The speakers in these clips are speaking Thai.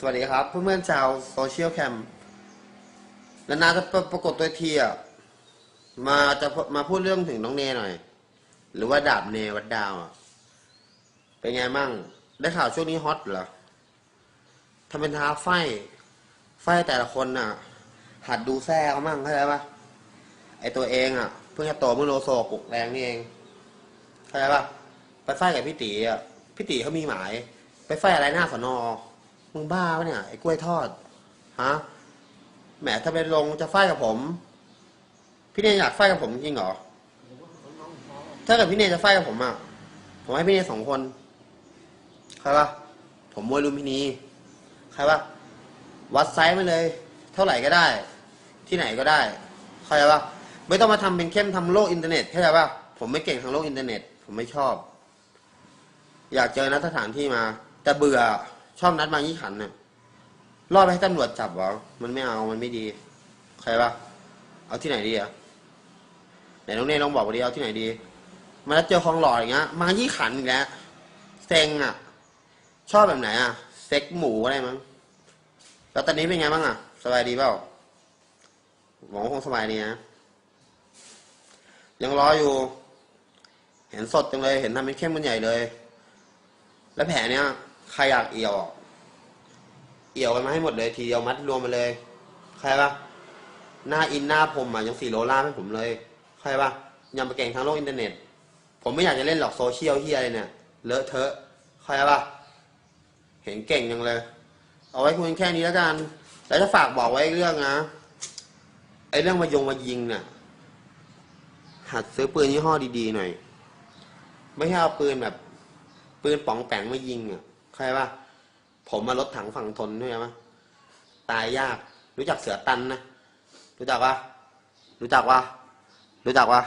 สวัสดีครับ เพื่อนๆชาวโซเชียลแคมนานๆจะปรากฏตัวทีอะมาจะมาพูดเรื่องถึงน้องเนหน่อย หรือว่าดาบเนวัดดาวอะเป็นไงมั่ง ได้ข่าวช่วงนี้ฮอตเหรอทำเป็นท้าไฟ ไฟแต่ละคนน่ะ หัดดูแซ่เขามั่งเข้าใจปะไอตัวเองอะ เพิ่งจะโตเมื่อโลโซปลุกแรงนี่เองเข้าใจปะไปไฟกับพี่ตีอะพี่ตีเขามีหมาย ไปไฟอะไรหน้าสนอ มึงบ้าปะเนี่ยไอ้กล้วยทอดฮะแหมถ้าเป็นลงจะไฟกับผม พี่เนยอยากไฟกับผมจริงเหรอถ้าเกิดพี่เนยจะไฟกับผมอะผมให้พี่เนยสองคนใครปะผมมวยลุมพินีใครปะวัดไซส์มาเลย เท่าไหร่ก็ได้ ที่ไหนก็ได้เข้าใจปะไม่ต้องมาทำเป็นเข้มทำโลกอินเทอร์เน็ตเข้าใจปะผมไม่เก่งทางโลกอินเทอร์เน็ต ผมไม่ชอบ อยากเจอนัดสถานที่มา แต่เบื่อ ชอบนัดมางยี่ขันเนี่ยรอบไปให้ตำรวจจับเหรอมันไม่เอามันไม่ดี ใครปะเอาที่ไหนดีอะไหนน้องเนยลองบอกมาดิเอาที่ไหนดี มาแล้วเจอคลองหล่ออย่างเงี้ยมายี่ขันอีกแล้วเซ็งอะชอบแบบไหนอะเซ็กหมูอะไรมั้งแล้วตอนนี้เป็นไงบ้างอะสบายดีเปล่าหวังว่าคงสบายดีนะยังรออยู่ เห็นสดจังเลย เห็นทำเป็นเข้มมันใหญ่เลย แล้วแผลเนี้ย ใครอยากเอี่ยวอะเอี่ยวกันมาให้หมดเลย ทีเดียวมัดรวมมาเลย ใครปะหน้าอินหน้าผมอะยังสี่โลล่าให้ผมเลย ใครปะยังไปเก่งทางโลกอินเทอร์เน็ต ผมไม่อยากจะเล่นหรอกโซเชียลที่อะไรเนี่ย เลอะเทอะ ใครปะเห็นเก่งยังเลย เอาไว้คุยกันแค่นี้แล้วกัน แล้วจะฝากบอกไว้เรื่องนะ ไอ้เรื่องมายงมายิงเนี่ย หัดซื้อปืนยี่ห้อดีๆหน่อย ไม่ใช่เอาปืนแบบ ปืนป๋องแปงมายิงอะ ใครปะผมมารถถังฝั่งทนด้วยไหมตายยาก รู้จักเสือตันนะรู้จักปะรู้จักปะรู้จักปะ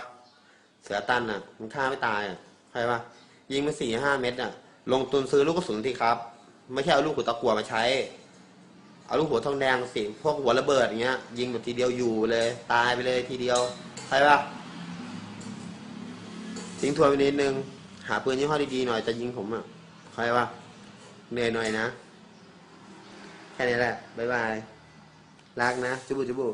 เสือตันอะ มันฆ่าไม่ตายอะใครปะยิงไปสี่ห้าเม็ดอะ ลงทุนซื้อลูกกระสุนทีครับ ไม่ใช่เอาลูกหัวตะกัวมาใช้ เอาลูกหัวทองแดงสิพวกหัวระเบิดอย่างเงี้ย ยิงแบบทีเดียวอยู่เลย ตายไปเลยทีเดียวใช่ะทิ้งทวนไปนิดนึง หาปืนยี่ห้อดีๆหน่อยจะยิงผมอะใครปะ เหนื่อยหน่อยนะ แค่นี้แหละ บ๊ายบาย รักนะ จุบุจุบุ